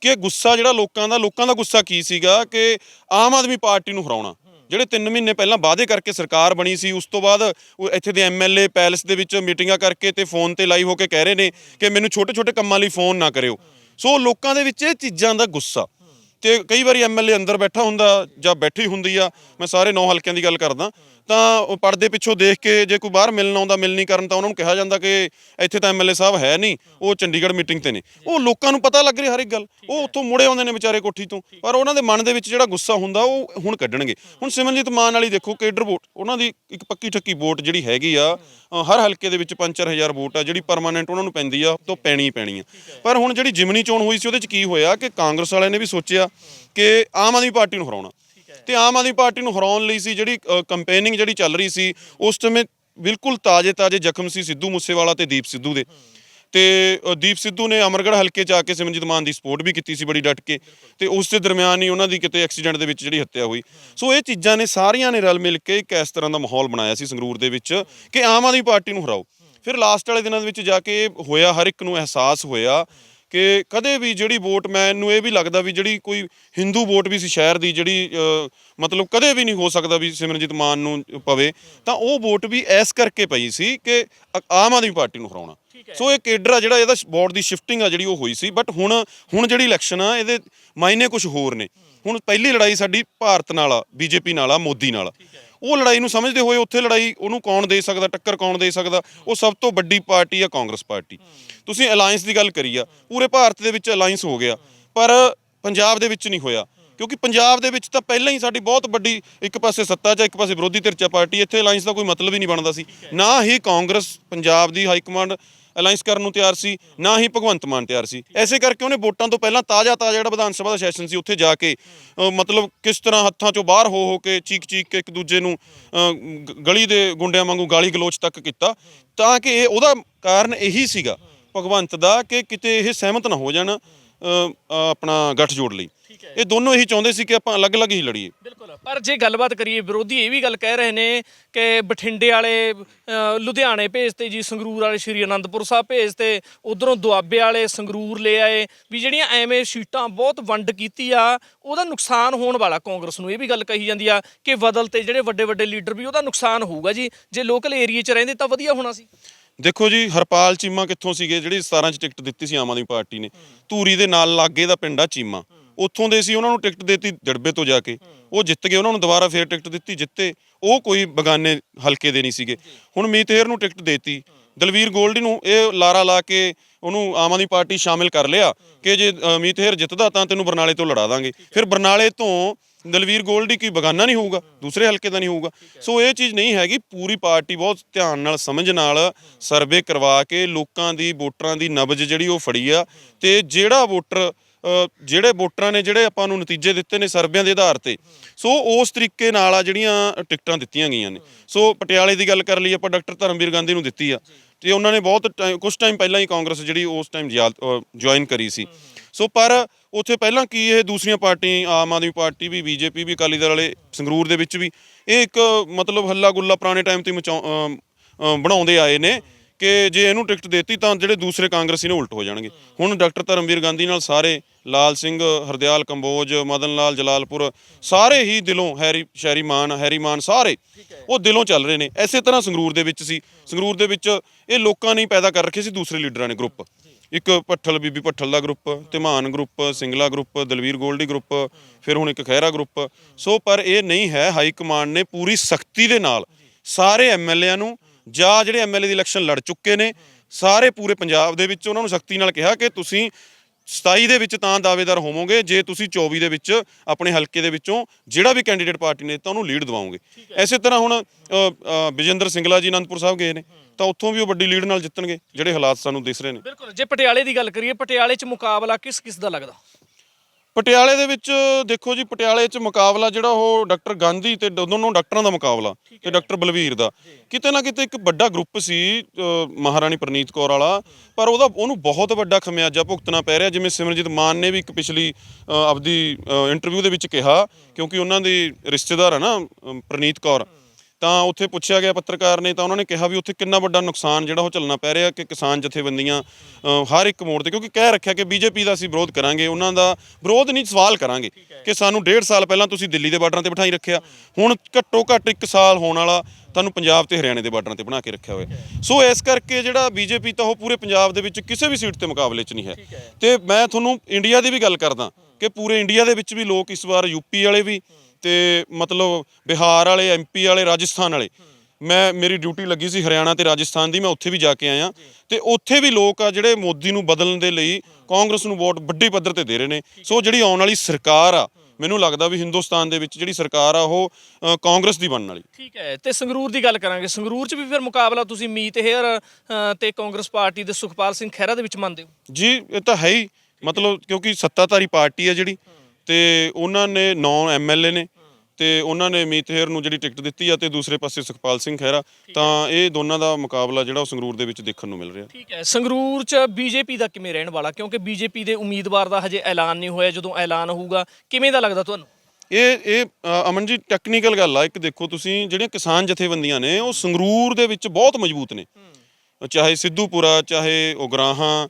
ਕਿ ਗੁੱਸਾ ਜਿਹੜਾ ਲੋਕਾਂ ਦਾ ਲੋਕਾਂ ਦਾ ਗੁੱਸਾ ਕੀ ਸੀਗਾ ਕਿ ਆਮ ਆਦਮੀ ਪਾਰਟੀ ਨੂੰ ਹਰਾਉਣਾ। ਜਿਹੜੇ 3 ਮਹੀਨੇ ਪਹਿਲਾਂ ਵਾਅਦੇ ਕਰਕੇ ਸਰਕਾਰ ਬਣੀ ਸੀ, ਉਸ ਤੋਂ ਬਾਅਦ ਉਹ ਇੱਥੇ ਦੇ ਐਮਐਲਏ ਪੈਲਸ ਦੇ ਵਿੱਚ ਮੀਟਿੰਗਾਂ ਕਰਕੇ ਤੇ ਫੋਨ ਤੇ ਲਾਈਵ ਹੋ ਕੇ ਕਹਿ ਰਹੇ ਨੇ ਕਿ ਮੈਨੂੰ ਛੋਟੇ ਛੋਟੇ ਕੰਮਾਂ ਲਈ ਫੋਨ ਨਾ ਕਰਿਓ। ਸੋ ਲੋਕਾਂ ਦੇ ਵਿੱਚ ਇਹ ਚੀਜ਼ਾਂ ਦਾ ਗੁੱਸਾ। ਤੇ ਕਈ ਵਾਰੀ ਐਮਐਲਏ ਅੰਦਰ ਬੈਠਾ ਹੁੰਦਾ ਜਾਂ ਬੈਠੀ ਹੁੰਦੀ ਆ, ਮੈਂ ਸਾਰੇ ਨੌ ਹਲਕਿਆਂ ਦੀ ਗੱਲ ਕਰਦਾ। ਤਾਂ ਉਹ ਪਰਦੇ ਪਿੱਛੋਂ ਦੇਖ ਕੇ ਜੇ ਕੋਈ ਬਾਹਰ ਮਿਲਣ ਆਉਂਦਾ ਮਿਲਣੀ ਕਰਨ ਤਾਂ ਉਹਨਾਂ ਨੂੰ ਕਿਹਾ ਜਾਂਦਾ ਕਿ ਇੱਥੇ ਤਾਂ ਐਮਐਲਏ ਸਾਹਿਬ ਹੈ ਨਹੀਂ, ਉਹ ਚੰਡੀਗੜ੍ਹ ਮੀਟਿੰਗ ਤੇ ਨੇ। ਉਹ ਲੋਕਾਂ ਨੂੰ ਪਤਾ ਲੱਗ ਰਿਹਾ ਹਰ ਇੱਕ ਗੱਲ। ਉਹ ਉੱਥੋਂ ਮੁੜੇ ਆਉਂਦੇ ਨੇ ਵਿਚਾਰੇ ਕੋਠੀ ਤੋਂ। ਪਰ ਉਹਨਾਂ ਦੇ ਮਨ ਦੇ ਵਿੱਚ ਜਿਹੜਾ ਗੁੱਸਾ ਹੁੰਦਾ, ਉਹ ਹੁਣ ਕੱਢਣਗੇ। ਹੁਣ ਸਿਮਰਨਜੀਤ ਮਾਨ ਵਾਲੀ ਦੇਖੋ, ਕੇਡਰ ਵੋਟ, ਉਹਨਾਂ ਦੀ ਇੱਕ ਪੱਕੀ ਠੱਕੀ ਵੋਟ ਜਿਹੜੀ ਹੈਗੀ ਆ ਹਰ ਹਲਕੇ ਦੇ ਵਿੱਚ 5-4000 ਵੋਟ ਆ, ਜਿਹੜੀ ਪਰਮਾਨੈਂਟ ਉਹਨਾਂ ਨੂੰ ਪੈਂਦੀ ਆ ਤੋਂ ਪੈਣੀ ਹੀ ਪੈਣੀ ਆ। ਪਰ ਹੁਣ ਜਿਹੜੀ ਜਿਮਨੀ ਚੋਣ ਹੋਈ ਸੀ, ਉਹਦੇ ਚ ਕੀ ਹੋਇਆ ਕਿ ਕਾਂਗਰਸ ਵਾਲਿਆਂ ਨੇ ਵੀ ਸੋਚਿਆ ਕਿ ਆਮ ਆਦਮੀ ਪਾਰਟੀ ਨੂੰ ਹਰਾਉਣਾ। ਤੇ ਆਮ ਆਦਮੀ ਪਾਰਟੀ ਨੂੰ ਹਰਾਉਣ ਲਈ ਸੀ ਜਿਹੜੀ ਕੰਪੇਨਿੰਗ ਜਿਹੜੀ ਚੱਲ ਰਹੀ ਸੀ ਉਸ ਸਮੇਂ ਬਿਲਕੁਲ ਤਾਜ਼ੇ ਤਾਜ਼ੇ ਜ਼ਖਮ ਸੀ ਸਿੱਧੂ ਮੂਸੇਵਾਲਾ ਤੇ ਦੀਪ ਸਿੱਧੂ ਦੇ। ਤੇ ਦੀਪ ਸਿੱਧੂ ਨੇ ਅਮਰਗੜ੍ਹ ਹਲਕੇ ਚ ਆ ਕੇ ਸਿਮਰਨਜੀਤ ਮਾਨ ਦੀ ਸਪੋਰਟ ਵੀ ਕੀਤੀ ਸੀ ਬੜੀ ਡਟ ਕੇ। ਤੇ ਉਸ ਦੇ ਦਰਮਿਆਨ ਹੀ ਉਹਨਾਂ ਦੀ ਕਿਤੇ ਐਕਸੀਡੈਂਟ ਦੇ ਵਿੱਚ ਜਿਹੜੀ ਹੱਤਿਆ ਹੋਈ। ਸੋ ਇਹ ਚੀਜ਼ਾਂ ਨੇ ਸਾਰੀਆਂ ਨੇ ਰਲ ਮਿਲ ਕੇ ਇੱਕ ਇਸ ਤਰ੍ਹਾਂ ਦਾ ਮਾਹੌਲ ਬਣਾਇਆ ਸੀ ਸੰਗਰੂਰ ਦੇ ਵਿੱਚ ਕਿ ਆਮ ਆਦਮੀ ਪਾਰਟੀ ਨੂੰ ਹਰਾਓ। ਫਿਰ ਲਾਸਟ ਵਾਲੇ ਦਿਨਾਂ ਦੇ ਵਿੱਚ ਜਾ ਕੇ ਹੋਇਆ ਹਰ ਇੱਕ ਨੂੰ ਅਹਿਸਾਸ ਹੋਇਆ ਕਿ ਕਦੇ ਵੀ ਜਿਹੜੀ ਵੋਟ ਮੈਨੂੰ ਇਹ ਵੀ ਲੱਗਦਾ ਵੀ ਜਿਹੜੀ ਕੋਈ ਹਿੰਦੂ ਵੋਟ ਵੀ ਸੀ ਸ਼ਹਿਰ ਦੀ ਜਿਹੜੀ ਮਤਲਬ ਕਦੇ ਵੀ ਨਹੀਂ ਹੋ ਸਕਦਾ ਵੀ ਸਿਮਰਨਜੀਤ ਮਾਨ ਨੂੰ ਪਵੇ ਤਾਂ ਉਹ ਵੋਟ ਵੀ ਐਸ ਕਰਕੇ ਪਈ ਸੀ ਕਿ ਆਮ ਆਦਮੀ ਪਾਰਟੀ ਨੂੰ ਹਰਾਉਣਾ। ਸੋ ਇਹ ਕੇਡਰ ਆ ਜਿਹੜਾ ਇਹਦਾ ਬੋਰਡ ਦੀ ਸ਼ਿਫਟਿੰਗ ਆ ਜਿਹੜੀ ਉਹ ਹੋਈ ਸੀ ਬਟ ਹੁਣ ਹੁਣ ਜਿਹੜੀ ਇਲੈਕਸ਼ਨ ਆ ਇਹਦੇ ਮਾਇਨੇ ਕੁਝ ਹੋਰ ਨੇ। ਹੁਣ ਪਹਿਲੀ ਲੜਾਈ ਸਾਡੀ ਭਾਰਤ ਨਾਲ ਆ ਬੀਜੇਪੀ ਨਾਲ ਆ ਮੋਦੀ ਨਾਲ। ਉਹ ਲੜਾਈ ਨੂੰ ਸਮਝਦੇ ਹੋਏ ਉੱਥੇ ਲੜਾਈ ਉਹਨੂੰ ਕੌਣ ਦੇ ਸਕਦਾ, ਟੱਕਰ ਕੌਣ ਦੇ ਸਕਦਾ, ਉਹ ਸਭ ਤੋਂ ਵੱਡੀ ਪਾਰਟੀ ਆ ਕਾਂਗਰਸ ਪਾਰਟੀ। ਤੁਸੀਂ ਅਲਾਈਅੰਸ ਦੀ ਗੱਲ ਕਰੀ ਆ, ਪੂਰੇ ਭਾਰਤ ਦੇ ਵਿੱਚ ਅਲਾਈਅੰਸ ਹੋ ਗਿਆ, ਪਰ ਪੰਜਾਬ ਦੇ ਵਿੱਚ ਨਹੀਂ ਹੋਇਆ, ਕਿਉਂਕਿ ਪੰਜਾਬ ਦੇ ਵਿੱਚ ਤਾਂ ਪਹਿਲਾਂ ਹੀ ਸਾਡੀ ਬਹੁਤ ਵੱਡੀ ਇੱਕ ਪਾਸੇ ਸੱਤਾ 'ਚ ਇੱਕ ਪਾਸੇ ਵਿਰੋਧੀ ਧਿਰ 'ਚ ਪਾਰਟੀ, ਇੱਥੇ ਅਲਾਈਅੰਸ ਦਾ ਕੋਈ ਮਤਲਬ ਹੀ ਨਹੀਂ ਬਣਦਾ ਸੀ। ਨਾ ਹੀ ਕਾਂਗਰਸ, ਪੰਜਾਬ ਦੀ ਹਾਈ ਕਮਾਂਡ ਅਲਾਈਅੰਸ ਕਰਨ ਨੂੰ ਤਿਆਰ ਸੀ, ਨਾ ਹੀ ਭਗਵੰਤ ਮਾਨ ਤਿਆਰ ਸੀ। ਐਸੇ ਕਰਕੇ ਉਹਨੇ ਵੋਟਾਂ ਤੋਂ ਪਹਿਲਾਂ ਤਾਜ਼ਾ ਤਾਜ਼ਾ ਜਿਹੜਾ ਵਿਧਾਨ ਸਭਾ ਦਾ ਸੈਸ਼ਨ ਸੀ, ਉੱਥੇ ਜਾ ਕੇ ਮਤਲਬ ਕਿਸ ਤਰ੍ਹਾਂ ਹੱਥਾਂ ਚੋਂ ਬਾਹਰ ਹੋ ਹੋ ਕੇ ਚੀਕ ਚੀਕ ਕੇ ਇੱਕ ਦੂਜੇ ਨੂੰ ਗਲੀ ਦੇ ਗੁੰਡਿਆਂ ਵਾਂਗੂ ਗਾਲੀ ਗਲੋਚ ਤੱਕ ਕੀਤਾ, ਤਾਂ ਕਿ ਇਹ ਉਹਦਾ ਕਾਰਨ ਇਹੀ ਸੀਗਾ ਭਗਵੰਤ ਦਾ ਕਿ ਕਿਤੇ ਇਹ ਸਹਿਮਤ ਨਾ ਹੋ ਜਾਣ। ਆਪਣਾ ਗੱਠਜੋੜ ਲਈ। ਇਹ ਦੋਨੋਂ ਇਹੀ ਚਾਹੁੰਦੇ ਸੀ ਕਿ ਆਪਾਂ ਅਲੱਗ-ਅਲੱਗ ਹੀ ਲੜੀਏ। ਬਿਲਕੁਲ। ਪਰ ਜੇ ਗੱਲਬਾਤ ਕਰੀਏ ਵਿਰੋਧੀ ਇਹ ਵੀ ਗੱਲ ਕਹਿ ਰਹੇ ਨੇ ਕਿ ਬਠਿੰਡੇ ਵਾਲੇ ਲੁਧਿਆਣੇ ਭੇਜਤੇ ਜੀ ਸੰਗਰੂਰ ਵਾਲੇ ਸ਼੍ਰੀ ਅਨੰਦਪੁਰ ਸਾਹਿਬ ਭੇਜਤੇ ਉਧਰੋਂ ਦੁਆਬੇ ਵਾਲੇ ਸੰਗਰੂਰ ਲੈ ਆਏ। ਵੀ ਜਿਹੜੀਆਂ ਐਵੇਂ ਸੀਟਾਂ ਬਹੁਤ ਵੰਡ ਕੀਤੀ ਆ ਉਹਦਾ ਨੁਕਸਾਨ ਹੋਣ ਵਾਲਾ ਕਾਂਗਰਸ ਨੂੰ। ਇਹ ਵੀ ਗੱਲ ਕਹੀ ਜਾਂਦੀ ਆ ਕਿ ਬਦਲ ਤੇ ਜਿਹੜੇ ਵੱਡੇ ਵੱਡੇ ਲੀਡਰ ਵੀ ਉਹਦਾ ਨੁਕਸਾਨ ਹੋਊਗਾ ਜੀ। ਜੇ ਲੋਕਲ ਏਰੀਆ 'ਚ ਰਹਿੰਦੇ ਤਾਂ ਵਧੀਆ ਹੋਣਾ ਸੀ। ਦੇਖੋ ਜੀ ਹਰਪਾਲ ਚੀਮਾ ਕਿੱਥੋਂ ਸੀਗੇ? ਜਿਹੜੀ 17 ਚ ਟਿਕਟ ਦਿੱਤੀ ਸੀ ਆਮ ਆਦਮੀ ਪਾਰਟੀ ਨੇ। ਧੂਰੀ ਦੇ ਨਾਲ ਲਾਗੇ ਦਾ ਪਿੰਡ ਆ ਚੀਮਾ। ਉੱਥੋਂ ਦੇ ਸੀ ਉਹਨਾਂ ਨੂੰ ਟਿਕਟ ਦਿੱਤੀ ਜੜਬੇ ਤੋਂ ਜਾ ਕੇ। ਉਹ ਜਿੱਤ ਗਏ ਉਹਨਾਂ ਨੂੰ ਦੁਬਾਰਾ ਫੇਰ ਟਿਕਟ ਦਿੱਤੀ ਜਿੱਤੇ। ਉਹ ਕੋਈ ਬਗਾਨੇ ਹਲਕੇ ਦੇ ਨਹੀਂ ਸੀਗੇ। ਹੁਣ ਮੀਤੇਰ ਨੂੰ ਟਿਕਟ ਦੇਤੀ। ਦਲਵੀਰ ਗੋਲਡੀ ਨੂੰ ਇਹ ਲਾਰਾ ਲਾ ਕੇ ਉਹਨੂੰ ਆਮ ਆਦਮੀ ਪਾਰਟੀ ਸ਼ਾਮਿਲ ਕਰ ਲਿਆ ਕਿ ਜੇ ਅ, ਮੀਤੇਰ ਜਿੱਤਦਾ ਤਾਂ ਤੈਨੂੰ ਬਰਨਾਲੇ ਤੋਂ ਲੜਾ ਦਾਂਗੇ। ਫਿਰ ਬਰਨਾਲੇ ਤੋਂ ਦਲਵੀਰ ਗੋਲਡੀ ਕੀ ਬਗਾਨਾ ਨਹੀਂ ਹੋਊਗਾ, ਦੂਸਰੇ ਹਲਕੇ ਦਾ ਨਹੀਂ ਹੋਊਗਾ। ਸੋ ਇਹ ਚੀਜ਼ ਨਹੀਂ ਹੈਗੀ, ਪੂਰੀ ਪਾਰਟੀ ਬਹੁਤ ਧਿਆਨ ਨਾਲ, ਸਮਝ ਨਾਲ ਸਰਵੇ ਕਰਵਾ ਕੇ ਲੋਕਾਂ ਦੀ, ਵੋਟਰਾਂ ਦੀ ਨਬਜ ਜਿਹੜੀ ਉਹ ਫੜੀ ਆ। ਤੇ ਜਿਹੜਾ ਵੋਟਰ ਜਿਹੜੇ ਵੋਟਰਾਂ ਨੇ ਜਿਹੜੇ ਆਪਾਂ ਨੂੰ ਨਤੀਜੇ ਦਿੱਤੇ ਨੇ ਸਰਵਿਆਂ ਦੇ ਆਧਾਰ ਤੇ, ਸੋ ਉਸ ਤਰੀਕੇ ਨਾਲ ਆ ਜਿਹੜੀਆਂ ਟਿਕਟਾਂ ਦਿੱਤੀਆਂ ਗਈਆਂ ਨੇ। ਸੋ ਪਟਿਆਲੇ ਦੀ ਗੱਲ ਕਰ ਲਈ ਆਪਾਂ ਡਾਕਟਰ ਧਰਮਵੀਰ ਗਾਂਧੀ ਨੂੰ ਦਿੱਤੀ ਆ। ਤੇ ਉਹਨਾਂ ਨੇ ਬਹੁਤ ਕੁਝ ਟਾਈਮ ਪਹਿਲਾਂ ਹੀ ਕਾਂਗਰਸ ਜਿਹੜੀ ਉਸ ਟਾਈਮ ਜੁਆਇਨ ਕਰੀ ਸੀ। ਸੋ ਪਰ ਉੱਥੇ ਪਹਿਲਾਂ ਕੀ ਇਹ ਦੂਸਰੀਆਂ ਪਾਰਟੀਆਂ, ਆਮ ਆਦਮੀ ਪਾਰਟੀ ਵੀ, ਬੀਜੇਪੀ ਵੀ, ਅਕਾਲੀ ਦਲ ਵਾਲੇ, ਸੰਗਰੂਰ ਦੇ ਵਿੱਚ ਵੀ, ਇਹ ਇੱਕ ਮਤਲਬ ਹੱਲਾ ਗੁੱਲਾ ਪੁਰਾਣੇ ਟਾਈਮ ਤੇ ਮਚਾਉ- ਬਣਾਉਂਦੇ ਆਏ ਨੇ ਕਿ ਜੇ ਇਹਨੂੰ ਟਿਕਟ ਦੇਤੀ ਤਾਂ ਜਿਹੜੇ ਦੂਸਰੇ ਕਾਂਗਰਸੀ ਨੇ ਉਲਟ ਹੋ ਜਾਣਗੇ। ਹੁਣ ਡਾਕਟਰ ਧਰਮਵੀਰ ਗਾਂਧੀ ਨਾਲ ਸਾਰੇ, ਲਾਲ ਸਿੰਘ, ਹਰਦਿਆਲ, ਕੰਬੋਜ, ਮਦਨ ਲਾਲ, ਜਲਾਲਪੁਰ, ਸਾਰੇ ਹੀ ਦਿਲੋਂ ਹੈਰੀ ਸ਼ੈਰੀ ਮਾਨ, ਹੈਰੀ ਮਾਨ ਸਾਰੇ ਉਹ ਦਿਲੋਂ ਚੱਲ ਰਹੇ ਨੇ। ਐਸੇ ਤਰ੍ਹਾਂ ਸੰਗਰੂਰ ਦੇ ਵਿੱਚ ਸੀ। ਸੰਗਰੂਰ ਦੇ ਵਿੱਚ ਇਹ ਲੋਕਾਂ ਨੇ ਪੈਦਾ ਕਰ ਰੱਖੇ ਸੀ, ਦੂਸਰੇ ਲੀਡਰਾਂ ਨੇ ਗਰੁੱਪ ਇੱਕ ਭੱਠਲ ਬੀਬੀ ਭੱਠਲ ਦਾ group, Dhaman group, Singla group, Dalvir Goldy group, ਫਿਰ ਹੁਣ ਇੱਕ ਖਹਿਰਾ ਗਰੁੱਪ। ਸੋ ਪਰ ਇਹ ਨਹੀਂ ਹੈ, ਹਾਈ ਕਮਾਂਡ ਨੇ ਪੂਰੀ ਸਖਤੀ ਦੇ ਨਾਲ ਸਾਰੇ ਐਮਐਲਏਆਂ ਨੂੰ ਜਾਂ ਜਿਹੜੇ ਐਮਐਲਏ ਦੀ ਇਲੈਕਸ਼ਨ ਲੜ ਚੁੱਕੇ ਨੇ, ਸਾਰੇ ਪੂਰੇ ਪੰਜਾਬ ਦੇ ਵਿੱਚ ਉਹਨਾਂ ਨੂੰ ਸਖਤੀ ਨਾਲ ਕਿਹਾ ਕਿ ਤੁਸੀਂ 27 ਦੇ ਵਿੱਚ ਤਾਂ ਦਾਅਵੇਦਾਰ ਹੋਵੋਗੇ ਜੇ ਤੁਸੀਂ 24 ਦੇ ਵਿੱਚ ਆਪਣੇ ਹਲਕੇ ਦੇ ਵਿੱਚੋਂ ਜਿਹੜਾ ਵੀ ਕੈਂਡੀਡੇਟ ਪਾਰਟੀ ਨੇ ਤਾਂ ਉਹਨੂੰ ਲੀਡ ਦਿਵਾਓਗੇ। ਐਸੇ ਤਰ੍ਹਾਂ ਹੁਣ ਵਿਜੇਂਦਰ ਸਿੰਗਲਾ ਜੀ ਅਨੰਦਪੁਰ ਸਾਹਿਬ ਗਏ ਨੇ ਤਾਂ ਉੱਥੋਂ ਵੀ ਉਹ ਵੱਡੀ ਲੀਡ ਨਾਲ ਜਿੱਤਣਗੇ ਜਿਹੜੇ ਹਾਲਾਤ ਸਾਨੂੰ ਦਿਸ ਰਹੇ ਨੇ। ਬਿਲਕੁਲ ਜੇ ਪਟਿਆਲੇ ਦੀ ਗੱਲ ਕਰੀਏ ਪਟਿਆਲੇ 'ਚ ਮੁਕਾਬਲਾ ਕਿਸ ਕਿਸ ਦਾ ਲੱਗਦਾ? ਪਟਿਆਲੇ ਦੇ ਵਿੱਚ ਦੇਖੋ ਜੀ ਪਟਿਆਲੇ 'ਚ ਮੁਕਾਬਲਾ ਜਿਹੜਾ ਉਹ ਡਾਕਟਰ ਗਾਂਧੀ ਤੇ ਦੋਨੋਂ ਡਾਕਟਰਾਂ ਦਾ ਮੁਕਾਬਲਾ ਤੇ ਡਾਕਟਰ ਬਲਵੀਰ ਦਾ। ਕਿਤੇ ਨਾ ਕਿਤੇ ਇੱਕ ਵੱਡਾ ਗਰੁੱਪ ਸੀ ਮਹਾਰਾਣੀ ਪ੍ਰਨੀਤ ਕੌਰ ਵਾਲਾ ਪਰ ਉਹਦਾ ਉਹਨੂੰ ਬਹੁਤ ਵੱਡਾ ਖਮਿਆਜਾ ਭੁਗਤਣਾ ਪੈ ਰਿਹਾ ਜਿਵੇਂ ਸਿਮਰਜੀਤ ਮਾਨ ਨੇ ਵੀ ਇੱਕ ਪਿਛਲੀ ਆਪਦੀ ਇੰਟਰਵਿਊ ਦੇ ਵਿੱਚ ਕਿਹਾ ਕਿਉਂਕਿ ਉਹਨਾਂ ਦੀ ਰਿਸ਼ਤੇਦਾਰ ਹੈ ਨਾ ਪ੍ਰਨੀਤ ਕੌਰ। ਤਾਂ ਉੱਥੇ ਪੁੱਛਿਆ ਗਿਆ ਪੱਤਰਕਾਰ ਨੇ ਤਾਂ ਉਹਨਾਂ ਨੇ ਕਿਹਾ ਵੀ ਉੱਥੇ ਕਿੰਨਾ ਵੱਡਾ ਨੁਕਸਾਨ ਜਿਹੜਾ ਉਹ ਚੱਲਣਾ ਪੈ ਰਿਹਾ ਕਿ ਕਿਸਾਨ ਜਥੇਬੰਦੀਆਂ ਹਰ ਇੱਕ ਮੋੜ ਤੇ ਕਿਉਂਕਿ ਕਹਿ ਰੱਖਿਆ ਕਿ ਬੀਜੇਪੀ ਦਾ ਅਸੀਂ ਵਿਰੋਧ ਕਰਾਂਗੇ ਉਹਨਾਂ ਦਾ ਵਿਰੋਧ ਨਹੀਂ ਸਵਾਲ ਕਰਾਂਗੇ ਕਿ ਸਾਨੂੰ ਡੇਢ ਸਾਲ ਪਹਿਲਾਂ ਤੁਸੀਂ ਦਿੱਲੀ ਦੇ ਬਾਰਡਰਾਂ ਤੇ ਬਿਠਾਈ ਰੱਖਿਆ ਹੁਣ ਘੱਟੋ ਘੱਟ 1 ਸਾਲ ਹੋਣ ਵਾਲਾ ਤੁਹਾਨੂੰ ਪੰਜਾਬ ਤੇ ਹਰਿਆਣੇ ਦੇ ਬਾਰਡਰਾਂ ਤੇ ਬਣਾ ਕੇ ਰੱਖਿਆ ਹੋਇਆ। ਸੋ ਇਸ ਕਰਕੇ ਜਿਹੜਾ ਬੀਜੇਪੀ ਤਾਂ ਉਹ ਪੂਰੇ ਪੰਜਾਬ ਦੇ ਵਿੱਚ ਕਿਸੇ ਵੀ ਸੀਟ ਤੇ ਮੁਕਾਬਲੇ 'ਚ ਨਹੀਂ ਹੈ। ਤੇ ਮੈਂ ਤੁਹਾਨੂੰ ਇੰਡੀਆ ਦੀ ਵੀ ਗੱਲ ਕਰਦਾ ਕਿ ਪੂਰੇ ਇੰਡੀਆ ਦੇ ਵਿੱਚ ਵੀ ਲੋਕ ਇਸ ਵਾਰ ਯੂਪੀ ਵਾਲੇ ਵੀ ਤੇ ਮਤਲਬ ਬਿਹਾਰ ਵਾਲੇ ਐਮਪੀ ਵਾਲੇ ਰਾਜਸਥਾਨ ਵਾਲੇ। ਮੈਂ ਮੇਰੀ ਡਿਊਟੀ ਲੱਗੀ ਸੀ ਹਰਿਆਣਾ ਤੇ ਰਾਜਸਥਾਨ ਦੀ ਮੈਂ ਉੱਥੇ ਵੀ ਜਾ ਕੇ ਆਇਆ। ਤੇ ਉੱਥੇ ਵੀ ਲੋਕ ਆ ਜਿਹੜੇ ਮੋਦੀ ਨੂੰ ਬਦਲਣ ਦੇ ਲਈ ਕਾਂਗਰਸ ਨੂੰ ਵੋਟ ਵੱਡੀ ਪੱਧਰ ਤੇ ਦੇ ਰਹੇ ਨੇ। ਸੋ ਜਿਹੜੀ ਆਉਣ ਵਾਲੀ ਸਰਕਾਰ ਆ ਮੈਨੂੰ ਲੱਗਦਾ ਵੀ ਹਿੰਦੁਸਤਾਨ ਦੇ ਵਿੱਚ ਜਿਹੜੀ ਸਰਕਾਰ ਆ ਉਹ ਕਾਂਗਰਸ ਦੀ ਬਣਨ ਵਾਲੀ। ਠੀਕ ਹੈ ਤੇ ਸੰਗਰੂਰ ਦੀ ਗੱਲ ਕਰਾਂਗੇ। ਸੰਗਰੂਰ 'ਚ ਵੀ ਫਿਰ ਮੁਕਾਬਲਾ ਤੁਸੀਂ ਮੀਤ ਹੇਅਰ ਤੇ ਕਾਂਗਰਸ ਪਾਰਟੀ ਦੇ ਸੁਖਪਾਲ ਸਿੰਘ ਖਹਿਰਾ ਦੇ ਵਿੱਚ ਮੰਨਦੇ ਹੋ? ਜੀ ਇਹ ਤਾਂ ਹੈ ਹੀ। ਮਤਲਬ ਕਿਉਂਕਿ ਸੱਤਾਧਾਰੀ ਪਾਰਟੀ ਹੈ ਜਿਹੜੀ ਤੇ ਉਹਨਾਂ ਨੇ 9 ਐਮਐਲਏ ਨੇ ਤੇ ਉਹਨਾਂ ਨੇ ਮੀਤ ਹੇਰ ਨੂੰ ਜਿਹੜੀ ਟਿਕਟ ਦਿੱਤੀ ਆ ਤੇ ਦੂਸਰੇ ਪਾਸੇ ਸੁਖਪਾਲ ਸਿੰਘ ਖਹਿਰਾ ਤਾਂ ਇਹ ਦੋਨਾਂ ਦਾ ਮੁਕਾਬਲਾ ਜਿਹੜਾ ਉਹ ਸੰਗਰੂਰ ਦੇ ਵਿੱਚ ਦੇਖਣ ਨੂੰ ਮਿਲ ਰਿਹਾ। ਠੀਕ ਹੈ। ਸੰਗਰੂਰ 'ਚ ਬੀਜੇਪੀ ਦਾ ਕਿਵੇਂ ਰਹਿਣ ਵਾਲਾ? ਕਿਉਂਕਿ ਬੀਜੇਪੀ ਦੇ ਉਮੀਦਵਾਰ ਦਾ ਹਜੇ ਐਲਾਨ ਨਹੀਂ ਹੋਇਆ। ਜਦੋਂ ਐਲਾਨ ਹੋਊਗਾ ਕਿਵੇਂ ਦਾ ਲੱਗਦਾ ਤੁਹਾਨੂੰ? ਇਹ ਇਹ ਅ, ਅਮਨ ਜੀ ਟੈਕਨੀਕਲ ਗੱਲ ਆ। ਇੱਕ ਦੇਖੋ ਤੁਸੀਂ ਜਿਹੜੀਆਂ ਕਿਸਾਨ ਜਥੇਬੰਦੀਆਂ ਨੇ ਉਹ ਸੰਗਰੂਰ ਦੇ ਵਿੱਚ ਬਹੁਤ ਮਜ਼ਬੂਤ ਨੇ। ਚਾਹੇ ਸਿੱਧੂਪੁਰਾ ਚਾਹੇ ਉਗਰਾਹਾਂ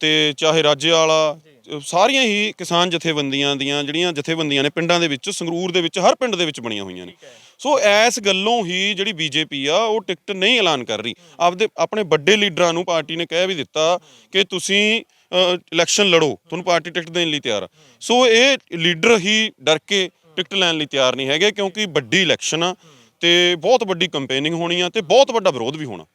ਤੇ ਚਾਹੇ ਰਾਜੇਵਾਲਾ ਅ, ਸਾਰੀਆਂ ਹੀ ਕਿਸਾਨ ਜਥੇਬੰਦੀਆਂ ਦੀਆਂ ਜਿਹੜੀਆਂ ਜਥੇਬੰਦੀਆਂ ਨੇ ਪਿੰਡਾਂ ਦੇ ਵਿੱਚ ਸੰਗਰੂਰ ਦੇ ਵਿੱਚ ਹਰ ਪਿੰਡ ਦੇ ਵਿੱਚ ਬਣੀਆਂ ਹੋਈਆਂ ਨੇ। ਸੋ ਐਸ ਗੱਲੋਂ ਹੀ ਜਿਹੜੀ ਬੀਜੇਪੀ ਆ ਉਹ ਟਿਕਟ ਨਹੀਂ ਐਲਾਨ ਕਰ ਰਹੀ। ਆਪਦੇ ਆਪਣੇ ਵੱਡੇ ਲੀਡਰਾਂ ਨੂੰ ਪਾਰਟੀ ਨੇ ਕਹਿ ਵੀ ਦਿੱਤਾ ਕਿ ਤੁਸੀਂ ਇਲੈਕਸ਼ਨ ਲੜੋ ਤੁਹਾਨੂੰ ਪਾਰਟੀ ਟਿਕਟ ਦੇਣ ਲਈ ਤਿਆਰ ਆ। ਸੋ ਇਹ ਲੀਡਰ ਹੀ ਡਰ ਕੇ ਟਿਕਟ ਲੈਣ ਲਈ ਤਿਆਰ ਨਹੀਂ ਹੈਗੇ ਕਿਉਂਕਿ ਵੱਡੀ ਇਲੈਕਸ਼ਨ ਆ ਤੇ ਬਹੁਤ ਵੱਡੀ ਕੰਪੇਨਿੰਗ ਹੋਣੀ ਆ ਤੇ ਬਹੁਤ ਵੱਡਾ ਵਿਰੋਧ ਵੀ ਹੋਣਾ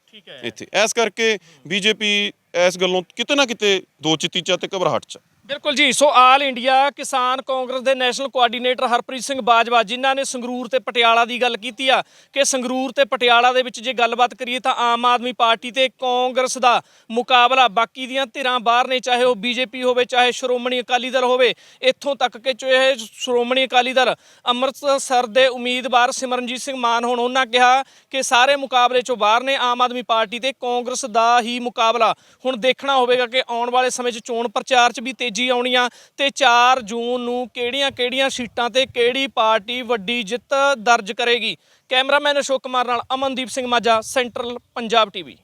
ਇੱਥੇ। ਇਸ ਕਰਕੇ ਬੀਜੇਪੀ ਇਸ ਗੱਲੋਂ ਕਿਤੇ ਨਾ ਕਿਤੇ ਦੋ ਚਿੱਤੀ ਚ ਤੇ ਘਬਰਾਹਟ ਚ। ਬਿਲਕੁਲ ਜੀ, ਸੋ ਆਲ ਇੰਡੀਆ, ਕਿਸਾਨ ਕਾਂਗਰਸ ਦੇ ਨੈਸ਼ਨਲ ਕੋਆਰਡੀਨੇਟਰ ਹਰਪ੍ਰੀਤ ਸਿੰਘ ਬਾਜਵਾ, ਜਿਨ੍ਹਾਂ ਨੇ ਸੰਗਰੂਰ ਤੇ ਪਟਿਆਲਾ ਦੀ ਗੱਲ ਕੀਤੀ ਆ ਕਿ ਸੰਗਰੂਰ ਤੇ ਪਟਿਆਲਾ ਦੇ ਵਿੱਚ ਜੇ ਗੱਲਬਾਤ ਕਰੀਏ ਤਾਂ ਆਮ ਆਦਮੀ ਪਾਰਟੀ ਤੇ ਕਾਂਗਰਸ ਦਾ ਮੁਕਾਬਲਾ ਬਾਕੀ ਦੀਆਂ ਧਿਰਾਂ ਬਾਹਰ ਨੇ, ਚਾਹੇ ਉਹ ਬੀਜੇਪੀ ਹੋਵੇ, ਚਾਹੇ ਸ਼੍ਰੋਮਣੀ ਅਕਾਲੀ ਦਲ ਹੋਵੇ, ਇੱਥੋਂ ਤੱਕ ਕਿ ਚਾਹੇ ਸ਼੍ਰੋਮਣੀ ਅਕਾਲੀ ਦਲ ਅੰਮ੍ਰਿਤਸਰ ਦੇ ਉਮੀਦਵਾਰ ਸਿਮਰਨਜੀਤ ਸਿੰਘ ਮਾਨ ਹੁਣ, ਉਹਨਾਂ ਕਿਹਾ ਕਿ ਸਾਰੇ ਮੁਕਾਬਲੇ ਚੋਂ ਬਾਹਰ ਨੇ, ਆਮ ਆਦਮੀ ਪਾਰਟੀ ਤੇ ਕਾਂਗਰਸ ਦਾ ਹੀ ਮੁਕਾਬਲਾ। ਹੁਣ ਦੇਖਣਾ ਹੋਵੇਗਾ ਕਿ ਆਉਣ ਵਾਲੇ ਸਮੇਂ 'ਚ ਚੋਣ ਪ੍ਰਚਾਰ 'ਚ ਵੀ ਤੇਜ਼ੀ ਆਉਣੀ ਆਉਣੀਆਂ ਤੇ 4 ਜੂਨ ਨੂੰ ਕਿਹੜੀਆਂ-ਕਿਹੜੀਆਂ ਸੀਟਾਂ ਤੇ ਕਿਹੜੀ ਪਾਰਟੀ ਵੱਡੀ ਜਿੱਤ ਦਰਜ ਕਰੇਗੀ? ਕੈਮਰਾਮੈਨ ਅਸ਼ੋਕ ਕੁਮਾਰ ਨਾਲ ਅਮਨਦੀਪ ਸਿੰਘ ਮਾਝਾ, ਸੈਂਟਰਲ ਪੰਜਾਬ ਟੀਵੀ।